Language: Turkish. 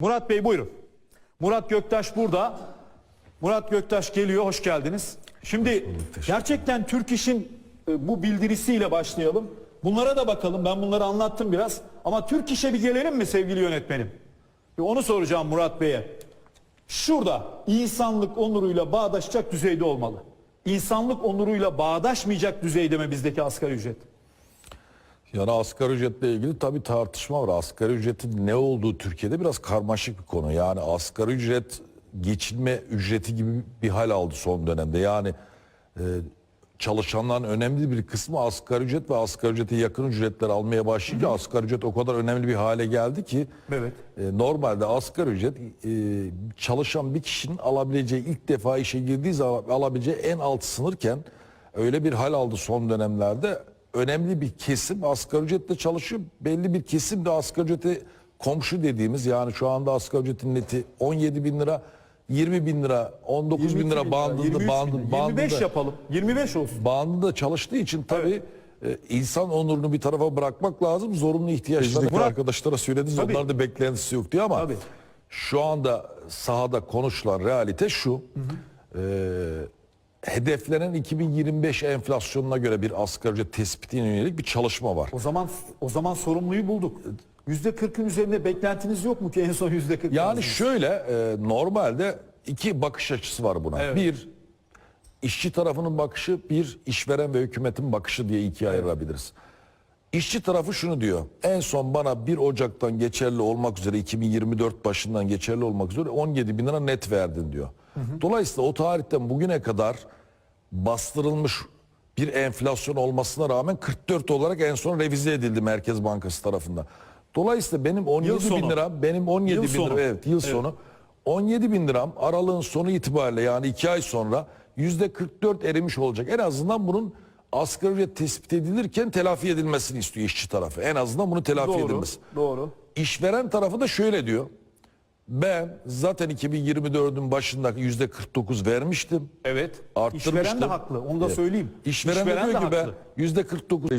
Murat Bey buyurun. Murat Göktaş burada. Murat Göktaş geliyor. Hoş geldiniz. Şimdi gerçekten Türk İş'in e, bu bildirisiyle başlayalım. Bunlara da bakalım. Ben bunları anlattım biraz. Ama Türk İş'e bir gelelim mi sevgili yönetmenim? Onu soracağım Murat Bey'e. Şurada insanlık onuruyla bağdaşacak düzeyde olmalı. İnsanlık onuruyla bağdaşmayacak düzeyde mi bizdeki asgari ücret? Yani asgari ücretle ilgili tabii tartışma var. Asgari ücretin ne olduğu Türkiye'de biraz karmaşık bir konu. Yani asgari ücret geçinme ücreti gibi bir hal aldı son dönemde. Yani e, çalışanların önemli bir kısmı asgari ücret ve asgari ücrete yakın ücretler almaya başlayınca asgari ücret o kadar önemli bir hale geldi ki Evet. e, normalde asgari ücret e, çalışan bir kişinin alabileceği ilk defa işe girdiği zaman alabileceği en alt sınırken öyle bir hal aldı son dönemlerde. Önemli bir kesim asgari ücretle çalışıyor. Belli bir kesim de asgari ücrete komşu dediğimiz yani şu anda asgari ücretin neti 17 bin lira 20 bin lira 19 bin 22 lira bandında 23 bin bandı, lira. bandında 25 yapalım. 25 olsun. bandında çalıştığı için tabii e, insan onurunu bir tarafa bırakmak lazım. Zorunlu ihtiyaçları Murat- arkadaşlara söylediniz. Tabii. Onlar da beklentisi yok diyor ama Tabii. şu anda sahada konuşulan realite şu. E, hedeflenen 2025 enflasyonuna göre bir asgari ücret tespitine yönelik bir çalışma var. O zaman o zaman sorumluyu bulduk. Yüzde kırkın üzerinde beklentiniz yok mu ki en son yüzde kırk? Yani yazdınız? şöyle e, normalde iki bakış açısı var buna. Evet. Bir işçi tarafının bakışı, bir işveren ve hükümetin bakışı diye ikiye ayırabiliriz. İşçi tarafı şunu diyor. En son bana 1 Ocak'tan geçerli olmak üzere 2024 başından geçerli olmak üzere 17 bin lira net verdin diyor. Dolayısıyla o tarihten bugüne kadar bastırılmış bir enflasyon olmasına rağmen 44 olarak en son revize edildi Merkez Bankası tarafından. Dolayısıyla benim 17 bin sonu. lira benim 17 Yıl bin sonu. lira evet yıl sonu 17 bin liram aralığın sonu itibariyle yani 2 ay sonra yüzde 44 erimiş olacak. En azından bunun asgari ücret tespit edilirken telafi edilmesini istiyor işçi tarafı. En azından bunu telafi doğru. edilmesi. Doğru. İşveren tarafı da şöyle diyor. Ben zaten 2024'ün başında yüzde 49 vermiştim. Evet. Arttırmıştım. İşveren de haklı. Onu da söyleyeyim. İşveren, de diyor de ki ben haklı. yüzde 49